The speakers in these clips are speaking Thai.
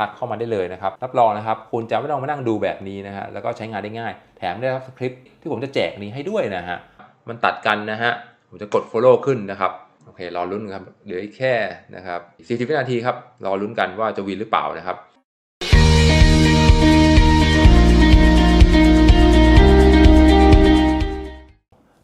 ตัดเข้ามาได้เลยนะครับรับรองนะครับคุณจะไม่ต้องมานั่งดูแบบนี้นะฮะแล้วก็ใช้งานได้ง่าย แถมได้รับสคริปต์ที่ผมจะแจกนี้ให้ด้วยนะฮะมันตัดกันนะฮะผมจะกด follow ขึ้นนะครับโอเครอลุ้นครับเหลืออีกแค่นะครับอีก40วินาทีครับรอลุ้นกันว่าจะวินหรือเปล่านะครับ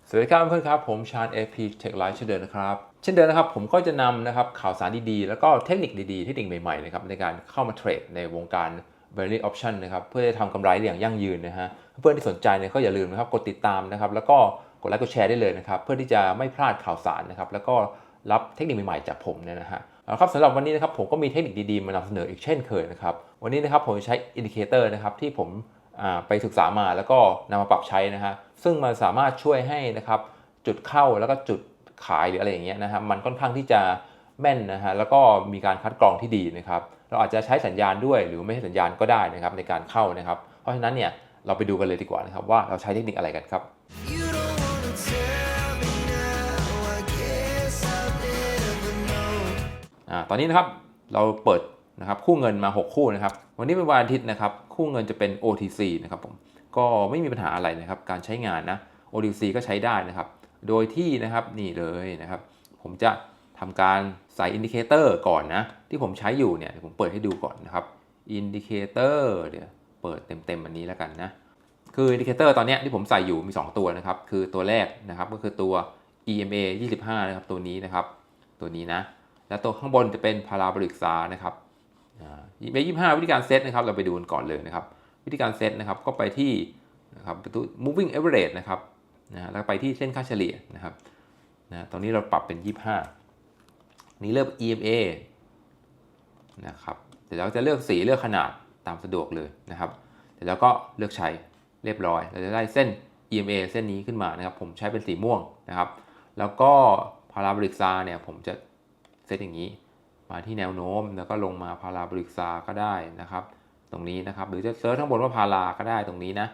สวัสดีครับเพื่อนครับ ผมชาญ AP Tech Live เช่นเดิมนะครับ ช่นเดิมนะครับผมก็จะนำนะครับข่าวสารดีๆ แล้วก็เทคนิคดีๆ เทคนิคใหม่ๆนะครับในการเข้ามาเทรดในวงการ b i n a r y Option นะครับเพื่อจะทำกำไรอย่างยั่งยืนนะฮะเพื่อนที่สนใจเนี่ยก็อย่าลืมนะครับกดติดตามนะครับแล้วก็กดไลค์กดแชร์ได้เลยนะครับเพื่อที่จะไม่พลาดข่าวสารนะครับแล้วก็รับเทคนิคใหม่ๆจากผมเนี่ยนะฮะเอาละครับสำหรับวันนี้นะครับผมก็มีเทคนิคดีๆมานำเสนออีกเช่นเคยนะครับวันนี้นะครับผมใช้อินดิเคเตอร์นะครับที่ผมไปศึกษามาแล้วก็นำมาปรับใช้นะฮะซึ่งมันสามารถช่วยให้นะครับจุดเข้าแล้วก็จุด ขายหรืออะไรอย่างเงี้ยนะครับมันค่อนข้างที่จะแม่นนะฮะแล้วก็มีการคัดกรองที่ดีนะครับเราอาจจะใช้สัญญาณด้วยหรือไม่ใช้สัญญาณก็ได้นะครับในการเข้านะครับ เพราะฉะนั้นเนี่ยเราไปดูกันเลยดีกว่านะครับว่าเราใช้เทคนิคอะไรกันครับอ่าตอนนี้นะครับเราเปิดนะครับคู่เงินมา 6 คู่นะครับ วันนี้เป็นวันอาทิตย์นะครับ คู่เงินจะเป็น OTC นะครับผมก็ไม่มีปัญหาอะไรนะครับ การใช้งานนะ OTC ก็ใช้ได้นะครับ โดยที่นะครับนี่เลยนะครับ ผมจะทำการใส่อินดิเคเตอร์ก่อนนะ ที่ผมใช้อยู่เนี่ยเดี๋ยวผมเปิดให้ดูก่อนนะครับอินดิเคเตอร์เดี๋ยวเปิดเต็มๆอันนี้แล้วกันนะ คืออินดิเคเตอร์ตอนนี้ที่ผมใส่อยู่มี 2 ตัวนะครับ คือตัวแรกนะครับก็คือตัว EMA 25 นะครับ ตัวนี้นะครับ ตัวนี้นะ แล้วตัวข้างบนจะเป็น parabolic SAR นะครับอ่า EMA 25วิธีการเซตนะครับ เราไปดูกันก่อนเลยนะครับ วิธีการเซตนะครับก็ไปที่นะครับประตู moving average นะครับ นะแล้วไปที่เส้นค่าเฉลี่ยนะครับนะตรงนี้เราปรับเป็น 25 นี่เลือก EMA นะครับเสร็จแล้วจะเลือกสีเลือกขนาดตามสะดวกเลยนะครับเสร็จแล้วก็เลือกใช้เรียบร้อย เราจะได้เส้น EMA เส้นนี้ขึ้นมานะครับ ผมใช้เป็นสีม่วงนะครับ แล้วก็ parabolic SAR เนี่ยผมจะเซตอย่างนี้ มาที่แนวโน้มแล้วก็ลงมา parabolic SAR ก็ได้นะครับ ตรงนี้นะครับ หรือจะเซิร์ชข้างบนว่าพาราก็ได้ตรงนี้นะ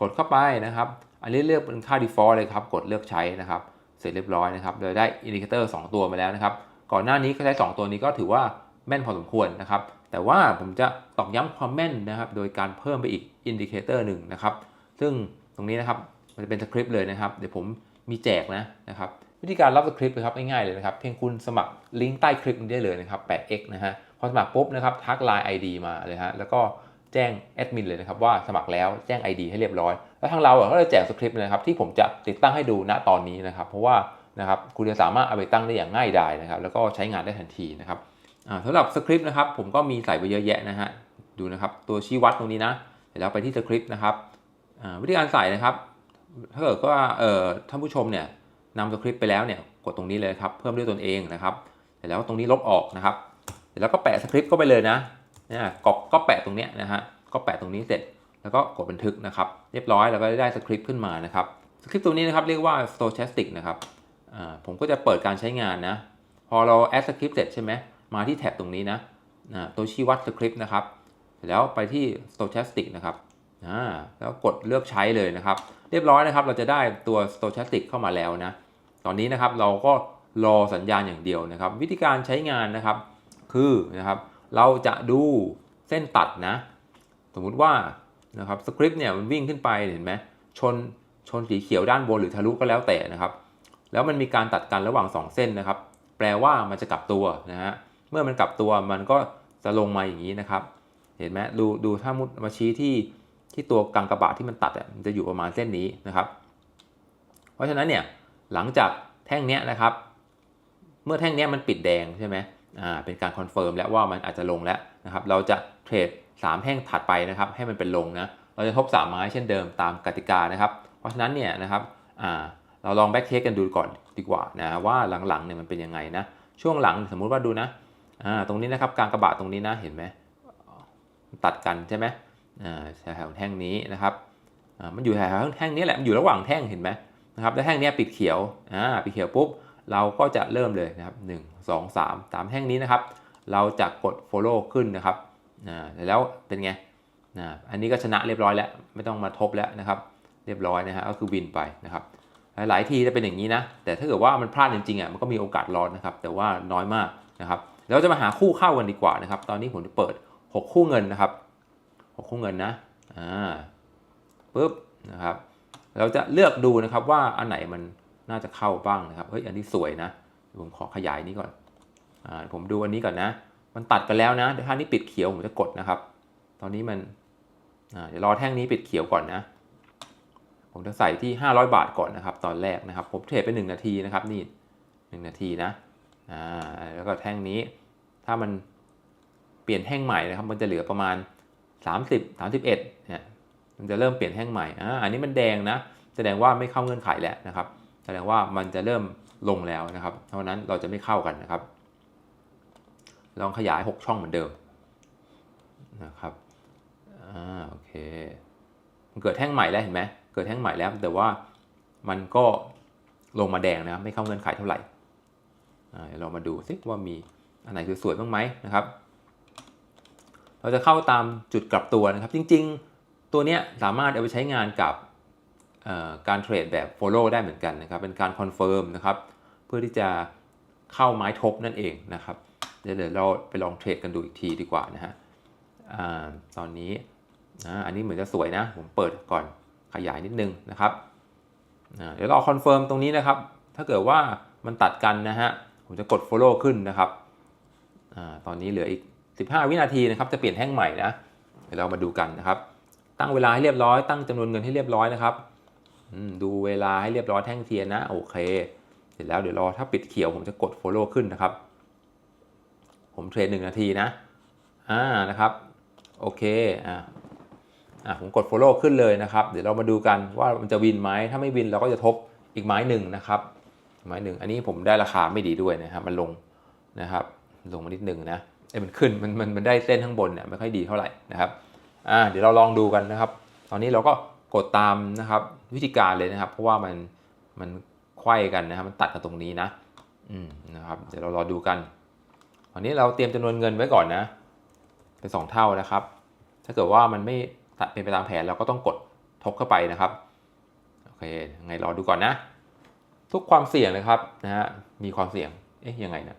กดเข้าไปนะครับ อันนี้เลือกเป็นค่า default เลยครับกดเลือกใช้นะครับ เสร็จเรียบร้อยนะครับเราได้อินดิเคเตอร์2ตัวมาแล้วนะครับ ก่อนหน้านี้ก็ใช้2ตัวนี้ก็ถือว่าแม่นพอสมควรนะครับ แต่ว่าผมจะตอกย้ำความแม่นนะครับ โดยการเพิ่มไปอีกอินดิเคเตอร์หนึ่งนะครับ ซึ่งตรงนี้นะครับมันจะเป็นสคริปต์เลยนะครับ เดี๋ยวผมมีแจกนะนะครับวิธีการรับสคริปต์นะครับง่ายๆเลยนะครับ เพียงคุณสมัครลิงก์ใต้คลิปนี้ได้เลยนะครับ 8x นะฮะพอสมัครปุ๊บนะครับทัก Line ID มาเลยฮะแล้วก็ แจ้งแอดมินเลยนะครับว่าสมัครแล้วแจ้ง ID ให้เรียบร้อย แล้วทางเราอะก็จะแจกสคริปต์นะครับที่ผมจะติดตั้งให้ดูณตอนนี้นะครับ เพราะว่านะครับคุณจะสามารถเอาไปตั้งได้อย่างง่ายดายนะครับ แล้วก็ใช้งานได้ทันทีนะครับสำหรับสคริปต์นะครับผมก็มีใส่ไปเยอะแยะนะฮะดูนะครับตัวชี้วัดตรงนี้นะเสร็จแล้วไปที่สคริปต์นะครับวิธีการใส่นะครับ ถ้าเกิดว่าเออท่านผู้ชมเนี่ยนำสคริปต์ไปแล้วเนี่ยกดตรงนี้เลยครับเพิ่มด้วยตนเองนะครับเสร็จแล้วตรงนี้ลบออกนะครับเสร็จแล้วก็แปะสคริปต์เข้าไปเลยนะ นี่ยก็ก็แปะตรงเนี้ยนะฮะก็แปะตรงนี้เสร็จ แล้วก็กดบันทึกนะครับ เรียบร้อยแล้วก็ได้สคริปต์ขึ้นมานะครับสคริปต์ตัวนี้นะครับเรียกว่า stochastic นะครับผมก็จะเปิดการใช้งานนะ พอเรา add script เสร็จใช่ไหมมาที่แท็บตรงนี้นะตัวชี้วัดสคริปต์นะครับแล้วไปที่ stochastic นะครับแล้วกดเลือกใช้เลยนะครับ เรียบร้อยนะครับ เราจะได้ตัว stochastic เข้ามาแล้วนะ ตอนนี้นะครับเราก็รอสัญญาณอย่างเดียวนะครับ วิธีการใช้งานนะครับ คือนะครับ เราจะดูเส้นตัดนะ สมมุติว่านะครับสคริปต์เนี่ยมันวิ่งขึ้นไปเห็นไหมชนชนสีเขียวด้านบนหรือทะลุก็แล้วแต่นะครับ แล้วมันมีการตัดกันระหว่าง 2 เส้นนะครับ แปลว่ามันจะกลับตัวนะฮะเมื่อมันกลับตัวมันก็จะลงมาอย่างนี้นะครับ เห็นไหมดูดูถ้ามุดมาชี้ที่ที่ตัวกลางกระบะที่มันตัดอะมันจะอยู่ประมาณเส้นนี้นะครับ เพราะฉะนั้นเนี่ยหลังจากแท่งเนี้ยนะครับ เมื่อแท่งเนี้ยมันปิดแดงใช่ไหม อ่าเป็นการคอนเฟิร์มแล้วว่ามันอาจจะลงแล้วนะครับเราจะเทรด3แท่งถัดไปนะครับให้มันเป็นลงนะเราจะทบ3ไม้เช่นเดิมตามกติกานะครับ เพราะฉะนั้นเนี่ยนะครับอ่าเราลองแบ็กเทสกันดูก่อนดีกว่านะว่าหลังๆเนี่ยมันเป็นยังไงนะช่วงหลังสมมุติว่าดูนะอ่าตรงนี้นะครับกลางกระบะตรงนี้นะเห็นไหมตัดกันใช่ไหมอ่าแถวแท่งนี้นะครับอ่ามันอยู่แถวแท่งนี้แหละมันอยู่ระหว่างแท่งเห็นไหมนะครับแล้วแท่งนี้ปิดเขียวอ่าปิดเขียวปุ๊บ เราก็จะเริ่มเลยนะครับ1 2 3ตามแท่งนี้นะครับ เราจะกด follow ขึ้นนะครับอ่าแล้วเป็นไงอันนี้ก็ชนะเรียบร้อยแล้ว ไม่ต้องมาทบแล้วนะครับ เรียบร้อยนะฮะก็คือวินไปนะครับหลายทีจะเป็นอย่างนี้นะ แต่ถ้าเกิดว่ามันพลาดจริงๆอะมันก็มีโอกาสรอดนะครับ แต่ว่าน้อยมากนะครับแล้วจะมาหาคู่เข้ากันดีกว่านะครับ ตอนนี้ผมจะเปิดหกคู่เงินนะครับหกคู่เงินนะอ่าปุ๊บนะครับ เราจะเลือกดูนะครับว่าอันไหนมัน น่าจะเข้าบ้างนะครับเฮ้ยอันนี้สวยนะผมขอขยายนี้ก่อนอ่าผมดูอันนี้ก่อนนะ มันตัดกันแล้วนะเดี๋ยวถ้านี้ปิดเขียวผมจะกดนะครับ ตอนนี้มันอ่าเดี๋ยวรอแท่งนี้ปิดเขียวก่อนนะ ผมจะใส่ที่ 500 บาทก่อนนะครับ ตอนแรกนะครับผมเทรดไป1นาทีนะครับนี่1นาทีนะอ่าแล้วก็แท่งนี้ถ้ามันเปลี่ยนแท่งใหม่นะครับ มันจะเหลือประมาณ 30 31เนี่ยมันจะเริ่มเปลี่ยนแท่งใหม่อ่าอันนี้มันแดงนะ แสดงว่าไม่เข้าเงื่อนไขแล้วนะครับ แสดงว่ามันจะเริ่มลงแล้วนะครับเพราะนั้นเราจะไม่เข้ากันนะครับ ลองขยาย 6 ช่องเหมือนเดิมนะครับอ่าโอเคมันเกิดแท่งใหม่แล้วเห็นไหมเกิดแท่งใหม่แล้ว แต่ว่ามันก็ลงมาแดงนะครับไม่เข้าเงื่อนไขเท่าไหร่เดี๋ยวเรามาดูซิว่ามีอันไหนสวยๆบ้างไหมนะครับ เราจะเข้าตามจุดกลับตัวนะครับ จริง ๆ ตัวเนี้ยสามารถเอาไปใช้งานกับ การเทรดแบบ follow ได้เหมือนกันนะครับ เป็นการคอนเฟิร์มนะครับ เพื่อที่จะเข้าไม้ทบนั่นเองนะครับ เดี๋ยวเราไปลองเทรดกันดูอีกทีดีกว่านะฮะตอนนี้อันนี้เหมือนจะสวยนะ ผมเปิดก่อนขยายนิดนึงนะครับเดี๋ยวเราคอนเฟิร์มตรงนี้นะครับ ถ้าเกิดว่ามันตัดกันนะฮะ ผมจะกด follow ขึ้นนะครับอตอนนี้เหลืออีก 15 วินาทีนะครับ จะเปลี่ยนแท่งใหม่นะ เดี๋ยวเรามาดูกันนะครับ ตั้งเวลาให้เรียบร้อย ตั้งจำนวนเงินให้เรียบร้อยนะครับ ดูเวลาให้เรียบร้อยแท่งเทียนนะ โอเค เสร็จแล้วเดี๋ยวรอถ้าปิดเขียวผมจะกด follow ขึ้นนะครับ ผมเทรดหนึ่งนาทีนะ อ่านะครับ โอเค อ่าอ่าผมกด follow ขึ้นเลยนะครับ เดี๋ยวเรามาดูกันว่ามันจะวินไหม ถ้าไม่วินเราก็จะทบอีกไม้หนึ่งนะครับ ไม้หนึ่ง อันนี้ผมได้ราคาไม่ดีด้วยนะครับ มันลงนะครับ ลงมานิดหนึ่งนะเอ้มันขึ้น มัน มัน มันได้เส้นข้างบนเนี่ยไม่ค่อยดีเท่าไหร่นะครับ อ่า เดี๋ยวเราลองดูกันนะครับ ตอนนี้เราก็ กดตามนะครับวิธีการเลยนะครับ เพราะว่ามันมันไขว้กันนะครับ มันตัดกันตรงนี้นะอืมนะครับ เดี๋ยวเรารอดูกันตอนนี้เราเตรียมจำนวนเงินไว้ก่อนนะ เป็นสองเท่านะครับ ถ้าเกิดว่ามันไม่ตัดเป็นไปตามแผนเราก็ต้องกดทบเข้าไปนะครับโอเคยังไงรอดูก่อนนะ ทุกความเสี่ยงนะครับนะฮะมีความเสี่ยงเอ๊ะยังไงนะ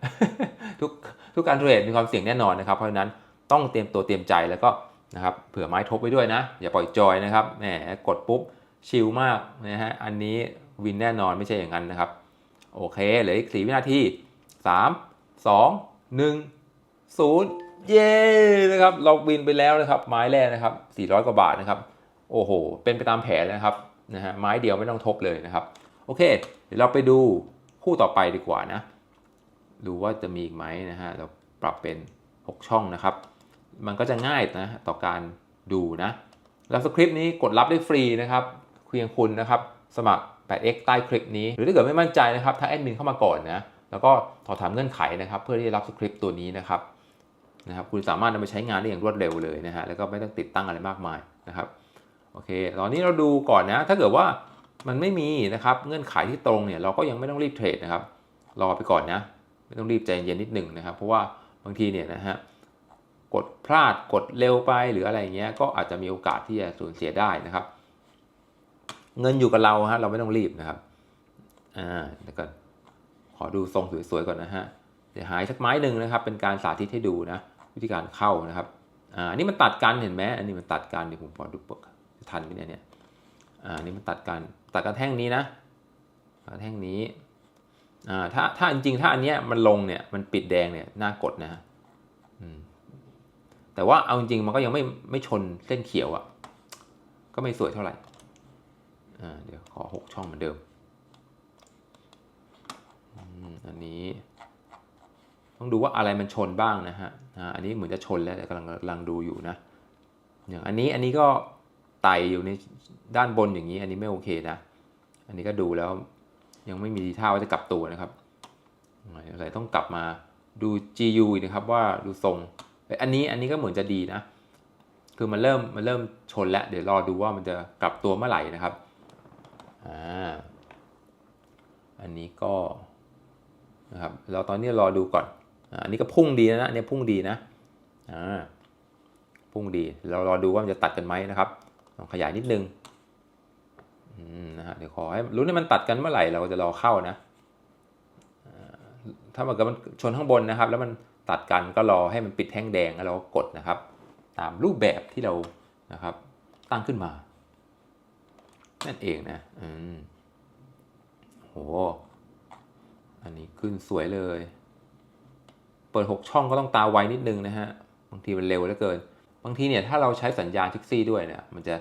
ทุกทุกการเทรดมีความเสี่ยงแน่นอนนะครับ เพราะฉะนั้นต้องเตรียมตัวเตรียมใจแล้วก็ นะครับเผื่อไม้ทบไว้ด้วยนะ อย่าปล่อยจอยนะครับแหมกดปุ๊บชิลมากนะฮะอันนี้วินแน่นอนไม่ใช่อย่างนั้นนะครับ โอเคเหลืออีก4วินาที 3 2 1 0 เย้นะครับเราวินไปแล้วนะครับ ไม้แรกนะครับ 400 กว่าบาทนะครับ โอ้โห เป็นไปตามแผนนะครับนะฮะไม้เดียวไม่ต้องทบเลยนะครับ โอเค เดี๋ยวเราไปดูคู่ต่อไปดีกว่านะ ดูว่าจะมีอีกไหมนะฮะเราปรับเป็น 6 ช่องนะครับ มันก็จะง่ายนะต่อการดูนะ แล้วสคริปต์นี้กดรับได้ฟรีนะครับเพียงคุณนะครับสมัคร 8x ใต้คลิปนี้ หรือถ้าเกิดไม่มั่นใจนะครับถ้าแอดมินเข้ามาก่อนนะ แล้วก็สอบถามเงื่อนไขนะครับ เพื่อที่จะรับสคริปต์ตัวนี้นะครับนะครับคุณสามารถนำไปใช้งานได้อย่างรวดเร็วเลยนะฮะแล้วก็ไม่ต้องติดตั้งอะไรมากมายนะครับโอเค ตอนนี้เราดูก่อนนะ ถ้าเกิดว่ามันไม่มีนะครับเงื่อนไขที่ตรงเนี่ยเราก็ยังไม่ต้องรีบเทรดนะครับ รอไปก่อนนะ ไม่ต้องรีบใจเย็นนิดหนึ่งนะครับ เพราะว่าบางทีเนี่ยนะฮะ กดพลาดกดเร็วไปหรืออะไรเงี้ยก็อาจจะมีโอกาสที่จะสูญเสียได้นะครับ เงินอยู่กับเราฮะเราไม่ต้องรีบนะครับอ่าเดี๋ยวก่อนขอดูทรงสวยๆก่อนนะฮะเดี๋ยวหายสักไม้หนึ่งนะครับ เป็นการสาธิตให้ดูนะ วิธีการเข้านะครับอ่านี่มันตัดกันเห็นไหมอันนี้มันตัดกันเดี๋ยวผมขอดูปกจะทันไหมเนี่ยเนี่ยอ่านี่มันตัดกันตัดกันแท่งนี้นะกแท่งนี้อ่าถ้าถ้าจริงๆถ้าอันเนี้ยมันลงเนี่ยมันปิดแดงเนี่ยน่ากดนะฮะ แต่ว่าเอาจริงๆมันก็ยังไม่ไม่ชนเส้นเขียวอะ่ะ ก็ไม่สวยเท่าไหร่เดี๋ยวขอหกช่องเหมือนเดิมอันนี้ ต้องดูว่าอะไรมันชนบ้างนะฮะอันนี้เหมือนจะชนแล้วแต่กำลังกำลังดูอยู่นะ อย่างอันนี้อันนี้ก็ไต่อยู่ในด้านบนอย่างนี้ อันนี้ไม่โอเคนะ อันนี้ก็ดูแล้วยังไม่มีทีท่าว่าจะกลับตัวนะครับอะไรต้องกลับมาดู GU นะครับว่าดูทรง อันนี้อันนี้ก็เหมือนจะดีนะ คือมันเริ่มมันเริ่มชนแล้วเดี๋ยวรอดูว่ามันจะกลับตัวเมื่อไหร่นะครับอ่าอันนี้ก็นะครับเราตอนนี้รอดูก่อนอ่าอันนี้ก็พุ่งดีนะอันนี้พุ่งดีนะอ่าพุ่งดีเรารอดูว่ามันจะตัดกันไหมนะครับลองขยายนิดนึงอืมนะฮะเดี๋ยวขอให้รู้ว่ามันตัดกันเมื่อไหร่เราก็จะรอเข้านะอ่าถ้ามันเกิดมันชนข้างบนนะครับ แล้วมัน ตัดกันก็รอให้มันปิดแท่งแดงแล้วเราก็กดนะครับ ตามรูปแบบที่เรานะครับ ตั้งขึ้นมา นั่นเองนะอืมโหอันนี้ขึ้นสวยเลย เปิด 6 ช่องก็ต้องตาไวนิดนึงนะฮะบางทีมันเร็วเหลือเกิน บางทีเนี่ยถ้าเราใช้สัญญาณทิกซี่ด้วยเนี่ยมันจะ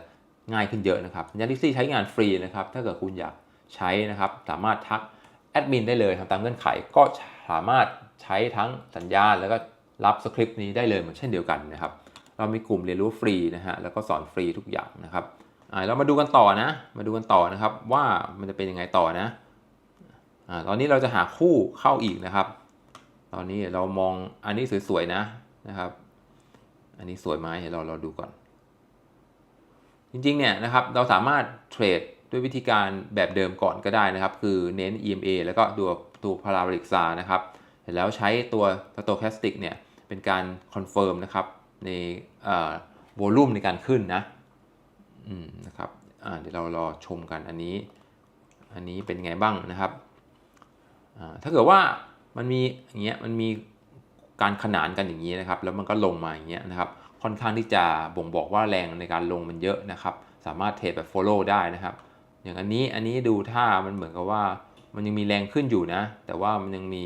ง่ายขึ้นเยอะนะครับสัญญาณทิกซี่ใช้งานฟรีนะครับ ถ้าเกิดคุณอยากใช้นะครับ สามารถทักแอดมินได้เลยทำตามเงื่อนไขก็ สามารถใช้ทั้งสัญญาณแล้วก็รับสคริปต์นี้ได้เลยเหมือนเช่นเดียวกันนะครับ เรามีกลุ่มเรียนรู้ฟรีนะฮะแล้วก็สอนฟรีทุกอย่างนะครับอ่าเรามาดูกันต่อนะ มาดูกันต่อนะครับว่ามันจะเป็นยังไงต่อนะอ่าตอนนี้เราจะหาคู่เข้าอีกนะครับ ตอนนี้เรามองอันนี้สวยๆนะนะครับ อันนี้สวยไหมเดี๋ยวราเราดูก่อน จริงๆเนี่ยนะครับเราสามารถเทรดด้วยวิธีการแบบเดิมก่อนก็ได้นะครับ คือเน้น EMA แล้วก็ดู ตัวตัว parabolic SAR นะครับเสร็จแล้วใช้ตัว stochastic เนี่ยเป็นการคอนเฟิร์มนะครับในโวลูมในการขึ้นนะอืมนะครับเดี๋ยวเรารอชมกันอันนี้อันนี้เป็นไงบ้างนะครับถ้าเกิดว่ามันมีอย่างเงี้ยมันมีการขนานกันอย่างนี้นะครับ แล้วมันก็ลงมาอย่างเงี้ยนะครับ ค่อนข้างที่จะบ่งบอกว่าแรงในการลงมันเยอะนะครับ สามารถเทรดแบบ follow ได้นะครับ อย่างอันนี้อันนี้ดูท่ามันเหมือนกับว่า มันยังมีแรงขึ้นอยู่นะ แต่ว่ามันยังมี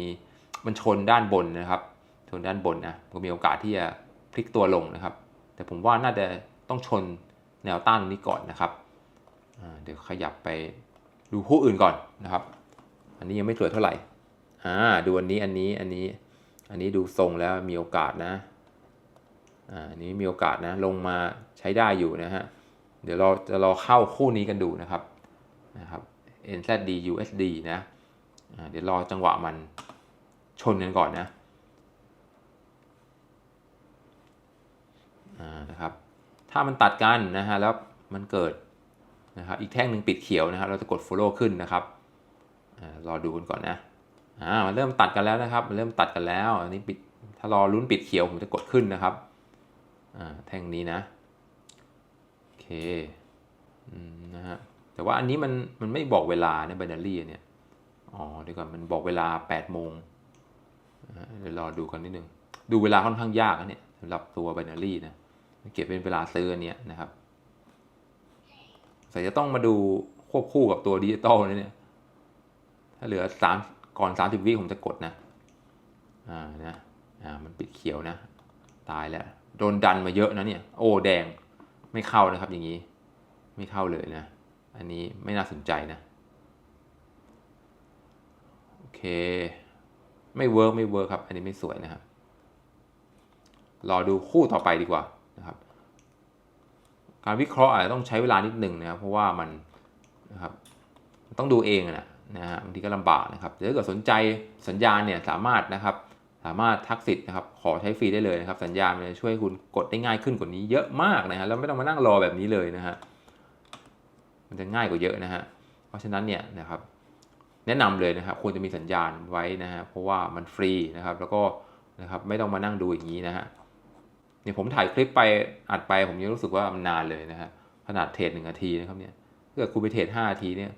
มันชนด้านบนนะครับ ชนด้านบนนะก็มีโอกาสที่จะพลิกตัวลงนะครับ แต่ผมว่าน่าจะต้องชนแนวต้านนี้ก่อนนะครับเดี๋ยวขยับไปดูคู่อื่นก่อนนะครับ อันนี้ยังไม่สวยเท่าไหร่อ่าดูอันนี้อันนี้อันนี้ อันนี้ดูทรงแล้วมีโอกาสนะอ่าอันนี้มีโอกาสนะลงมาใช้ได้อยู่นะฮะเดี๋ยวเราจะรอเข้าคู่นี้กันดูนะครับนะครับ NZD USD นะอ่าเดี๋ยวรอจังหวะมันชนกันก่อนนะนะครับ ถ้ามันตัดกันนะฮะแล้วมันเกิดนะครับอีกแท่งหนึ่งปิดเขียวนะครับเราจะกด follow ขึ้นนะครับรอดูกันก่อนนะอ่ามันเริ่มตัดกันแล้วนะครับมันเริ่มตัดกันแล้วอันนี้ปิดถ้ารอลุ้นปิดเขียวผมจะกดขึ้นนะครับอ่าแท่งนี้นะโอเคอืมนะฮะ แต่ว่าอันนี้มันมันไม่บอกเวลาเนี่ย binary เนี่ย อ๋อเดี๋ยวก่อนมันบอกเวลา8โมงเดี๋ยวรอดูกันนิดนึง ดูเวลาค่อนข้างยากนะเนี่ยสำหรับตัว binary นะเก็บเป็นเวลาซื้ออันเนี้ยนะครับแต่จะต้องมาดูควบคู่กับตัวดิจิตอลนะเนี่ย ถ้าเหลือสามก่อน30วิผมจะกดนะ อ่านะ อ่ามันปิดเขียวนะ ตายแล้ว โดนดันมาเยอะนะเนี่ย โอ้แดง ไม่เข้านะครับอย่างนี้ ไม่เข้าเลยนะ อันนี้ไม่น่าสนใจนะโอเค ไม่เวิร์กไม่เวิร์กครับ อันนี้ไม่สวยนะครับรอดูคู่ต่อไปดีกว่านะครับ การวิเคราะห์อาจจะต้องใช้เวลานิดหนึ่งนะครับเพราะว่ามันนะครับต้องดูเองนะนะฮะบางทีก็ลำบากนะครับแต่ถ้าเกิดสนใจสัญญาณเนี่ยสามารถนะครับ สามารถทักสิทธิ์นะครับ ขอใช้ฟรีได้เลยนะครับ สัญญาณมันจะช่วยคุณกดได้ง่ายขึ้นกว่านี้เยอะมากนะฮะแล้วไม่ต้องมานั่งรอแบบนี้เลยนะฮะ มันจะง่ายกว่าเยอะนะฮะ เพราะฉะนั้นเนี่ยนะครับแนะนำเลยนะครับควรจะมีสัญญาณไว้นะฮะเพราะว่ามันฟรีนะครับแล้วก็นะครับไม่ต้องมานั่งดูอย่างนี้นะฮะเนี่ยผมถ่ายคลิปไปอัดไปผมยังรู้สึกว่ามันนานเลยนะฮะขนาดเทรดหนึ่งนาทีนะครับเนี่ยถ้าเกิดคุณไปเทรดห้านาทีเนี่ย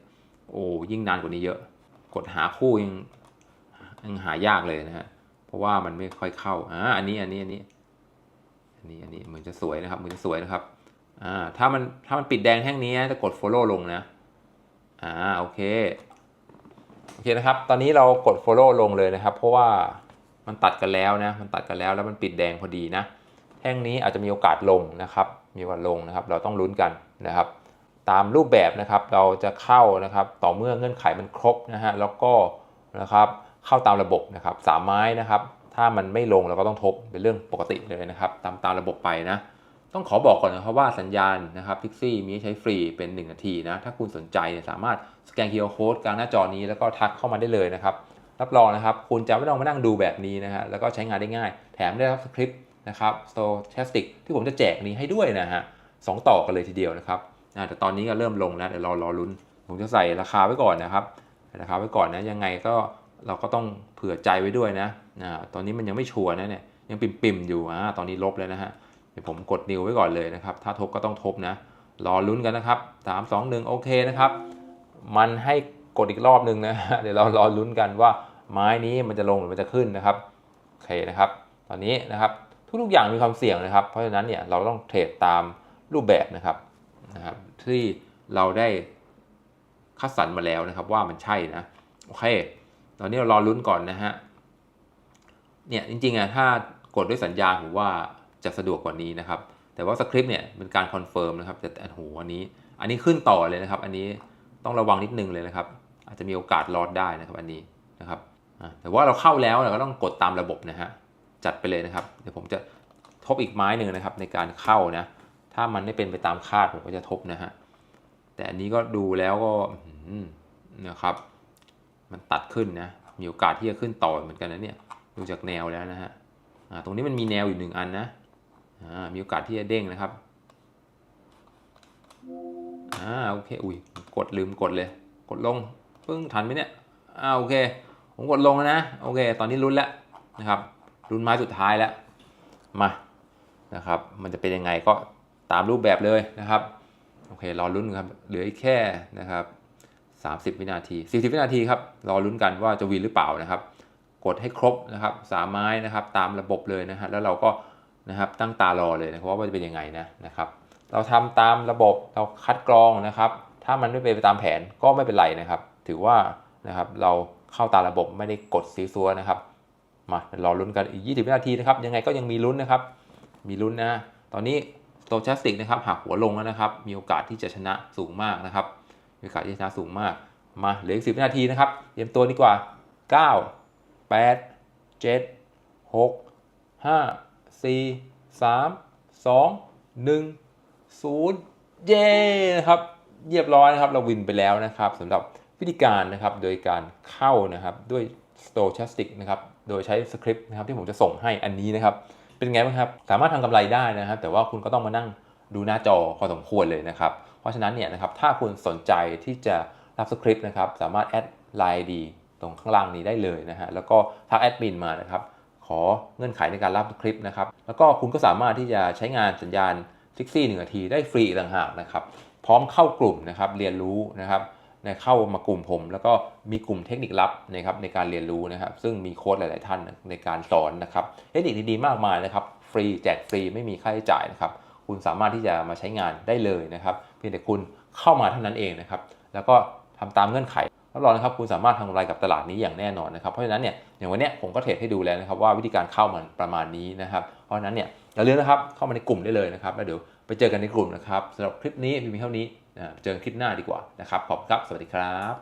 โอ้ยิ่งนานกว่านี้เยอะ กดหาคู่ยังยังหายากเลยนะฮะเพราะว่ามันไม่ค่อยเข้าอ่าอันนี้อันนี้อันนี้อันนี้อันนี้เหมือนจะสวยนะครับเหมือนจะสวยนะครับ อ่าถ้ามันถ้ามันปิดแดงแท่งนี้จะกด follow ลงนะอ่าโอเคโอเคนะครับ ตอนนี้เรากด follow ลงเลยนะครับ เพราะว่ามันตัดกันแล้วนะ มันตัดกันแล้วแล้วมันปิดแดงพอดีนะ แท่งนี้อาจจะมีโอกาสลงนะครับ มีโอกาสลงนะครับ เราต้องลุ้นกันนะครับ ตามรูปแบบนะครับ เราจะเข้านะครับ ต่อเมื่อเงื่อนไขมันครบนะฮะ แล้วก็นะครับ เข้าตามระบบนะครับสามไม้นะครับ ถ้ามันไม่ลงเราก็ต้องทบ เป็นเรื่องปกติเลยนะครับ ตามตามระบบไปนะ ต้องขอบอกก่อนนะครับว่าสัญญาณนะครับพิกซี่มีใช้ฟรีเป็น 1 นาทีนะ ถ้าคุณสนใจเนี่ยสามารถสแกน QR Code กลางหน้าจอนี้แล้วก็ทักเข้ามาได้เลยนะครับ รับรองนะครับ คุณจะไม่ต้องมานั่งดูแบบนี้นะฮะ แล้วก็ใช้งานได้ง่าย แถมได้รับสคริปต์นะครับ Stochastic ที่ผมจะแจกนี้ให้ด้วยนะฮะสองต่อกันเลยทีเดียวนะครับอ่าแต่ตอนนี้ก็เริ่มลงแล้วเดี๋ยวรอรอลุ้น ผมจะใส่ราคาไว้ก่อนนะครับ ราคาไว้ก่อนนะ ยังไงก็เราก็ต้องเผื่อใจไว้ด้วยนะอ่าตอนนี้มันยังไม่ชัวร์นะเนี่ย ยังปิ่มๆอยู่อ่าตอนนี้ลบแล้วนะฮะ ดี๋ยวผมกดนิวไว้ก่อนเลยนะครับ ถ้าทบก็ต้องทบนะ รอลุ้นกันนะครับสามสองหนึ่งโอเคนะครับ มันให้กดอีกรอบหนึ่งนะ เดี๋ยวเรารอลุ้นกันว่าไม้นี้มันจะลงหรือมันจะขึ้นนะครับ โอเคนะครับ ตอนนี้นะครับทุกๆอย่างมีความเสี่ยงนะครับ เพราะฉะนั้นเนี่ยเราต้องเทรดตามรูปแบบนะครับนะครับ ที่เราได้คัดสรรมาแล้วนะครับ ว่ามันใช่นะ โอเค ตอนนี้เรารอลุ้นก่อนนะฮะ เนี่ยจริงๆอะถ้ากดด้วยสัญญาณผมว่า จะสะดวกกว่านี้นะครับ แต่ว่าสคริปต์เนี่ยเป็นการคอนเฟิร์มนะครับแต่โอ้โหอันนี้ อันนี้ขึ้นต่อเลยนะครับ อันนี้ต้องระวังนิดนึงเลยนะครับ อาจจะมีโอกาสลอดได้นะครับ อันนี้นะครับแต่ว่าเราเข้าแล้วเราก็ต้องกดตามระบบนะฮะจัดไปเลยนะครับ เดี๋ยวผมจะทบอีกไม้หนึ่งนะครับ ในการเข้านะ ถ้ามันไม่เป็นไปตามคาดผมก็จะทบนะฮะแต่อันนี้ก็ดูแล้วก็นะครับ มันตัดขึ้นนะมีโอกาสที่จะขึ้นต่อเหมือนกันนะเนี่ยดูจากแนวแล้วนะฮะตรงนี้มันมีแนวอยู่หนึ่งอันนะ มีโอกาสที่จะเด้งนะครับอ่าโอเคอุ้ยกดลืมกดเลย กดลงปึ้งทันไหมเนี่ยอ่าโอเค ผมกดลงแล้วนะโอเค ตอนนี้ลุ้นแล้วนะครับลุ้นไม้สุดท้ายแล้วมานะครับ มันจะเป็นยังไงก็ตามรูปแบบเลยนะครับโอเครอลุ้นครับเหลืออีกแค่นะครับ 30 วินาที 40 วินาทีครับรอลุ้นกันว่าจะวินหรือเปล่านะครับ กดให้ครบนะครับสามไม้นะครับตามระบบเลยนะฮะแล้วเราก็ นะครับตั้งตารอเลยนะครับว่าจะเป็นยังไงนะนะครับ เราทำตามระบบเราคัดกรองนะครับ ถ้ามันไม่เป็นไปตามแผนก็ไม่เป็นไรนะครับ ถือว่านะครับเราเข้าตามระบบไม่ได้กดซีซัวนะครับมารอลุ้นกันอีก 20 วินาทีนะครับ ยังไงก็ยังมีลุ้นนะครับ มีลุ้นนะ ตอนนี้โ o แ a สติกนะครับหักหัวลงแล้วนะครับ มีโอกาสที่จะชนะสูงมากนะครับ มีโอกาสที่จะชนะสูงมาก มาเหลืออีก 10 วินาทีนะครับ เตรียมตัวดีกว่า 9 8 7 6 5 4 3 2 1 0เย้นะครับเรียบร้อยนะครับเราวินไปแล้วนะครับสำหรับวิธีการนะครับโดยการเข้านะครับด้วย Stochastic นะครับโดยใช้สคริปต์นะครับที่ผมจะส่งให้อันนี้นะครับเป็นไงบ้างครับสามารถทำกำไรได้นะครับ แต่ว่าคุณก็ต้องมานั่งดูหน้าจอพอสมควรเลยนะครับเพราะฉะนั้นเนี่ยนะครับถ้าคุณสนใจที่จะรับสคริปต์นะครับสามารถแอดไลน์ดีตรงข้างล่างนี้ได้เลยนะฮะแล้วก็ทักแอดมินมานะครับ ขอเงื่อนไขในการรับคริปนะครับ แล้วก็คุณก็สามารถที่จะใช้งานสัญญาณซิกซี่หนึ่งนาทีได้ฟรีต่างหากนะครับ พร้อมเข้ากลุ่มนะครับเรียนรู้นะครับเข้ามากลุ่มผม แล้วก็มีกลุ่มเทคนิคลับนะครับในการเรียนรู้นะครับ ซึ่งมีโค้ดหลาย ๆ ท่านในการสอนนะครับเทคนิคดี ๆ มากมายนะครับ ฟรีแจกฟรีไม่มีค่าใช้จ่ายนะครับ คุณสามารถที่จะมาใช้งานได้เลยนะครับ เพียงแต่คุณเข้ามาเท่านั้นเองนะครับ แล้วก็ทำตามเงื่อนไข รับรองนะครับคุณสามารถทำกำไรกับตลาดนี้อย่างแน่นอนนะครับเพราะฉะนั้นเนี่ยอย่างวันนี้ผมก็เทรดให้ดูแล้วนะครับว่าวิธีการเข้ามันประมาณนี้นะครับเพราะฉะนั้นเนี่ยอย่าลืมนะครับเข้ามาในกลุ่มได้เลยนะครับแล้วเดี๋ยวไปเจอกันในกลุ่มนะครับสำหรับคลิปนี้มีเท่านี้นะเจอกันคลิปหน้าดีกว่านะครับขอบคุณครับสวัสดีครับ